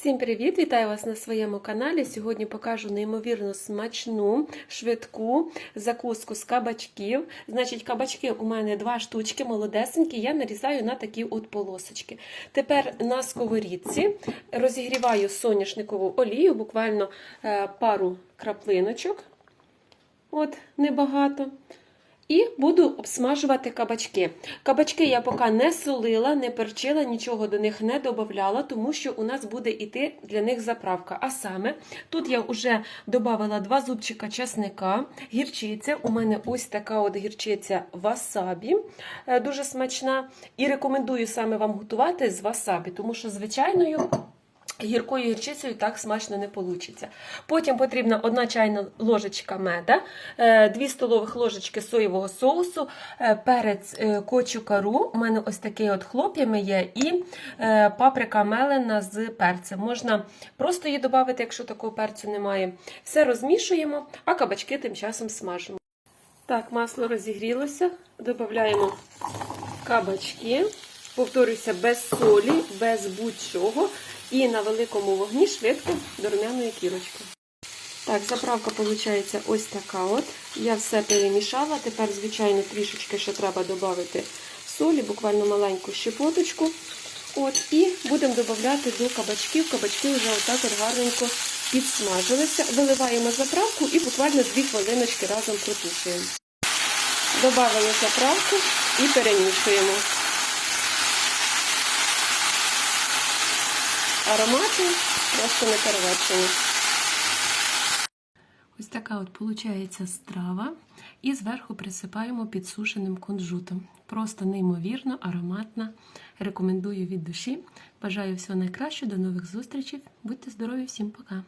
Всім привіт! Вітаю вас на своєму каналі. Сьогодні покажу неймовірно смачну, швидку закуску з кабачків. Значить, кабачки у мене два штучки, молодесенькі, я нарізаю на такі от полосочки. Тепер на сковорідці розігріваю соняшникову олію, буквально е, пару краплиночок. От, небагато. І буду обсмажувати кабачки. Кабачки я поки не солила, не перчила, нічого до них не додавала, тому що у нас буде йти для них заправка. А саме, тут я вже додала два зубчика чесника, гірчиця. У мене ось така от гірчиця васабі, е, дуже смачна. І рекомендую саме вам готувати з васабі, тому що звичайною. Гіркою гірчицею так смачно не вийде. Потім потрібна 1 чайна ложечка меда, 2 столових ложечки соєвого соусу, е, перець е, кочукару, у мене ось такий от хлоп'ями є, і е, паприка мелена з перцем. Можна просто її додати, якщо такого перцю немає. Все розмішуємо, а кабачки тим часом смажимо. Так, масло розігрілося, додаємо кабачки. Повторюся, без солі, без будь-чого. І на великому вогні швидко до румяної кірочки. Так, заправка виходить ось така от. Я все перемішала. Тепер, звичайно, трішечки ще треба додати солі, буквально маленьку щепоточку. От, І будемо додати до кабачків. Кабачки вже отак от гарненько підсмажилися. Виливаємо заправку і буквально 2 хвилиночки разом протушуємо. Добавили заправку і перемішуємо. Аромати просто не перевершені. Ось така от виходить страва. І зверху присипаємо підсушеним кунжутом. Просто неймовірно, ароматна. Рекомендую від душі. Бажаю всього найкращого, до нових зустрічей. Будьте здорові, всім пока!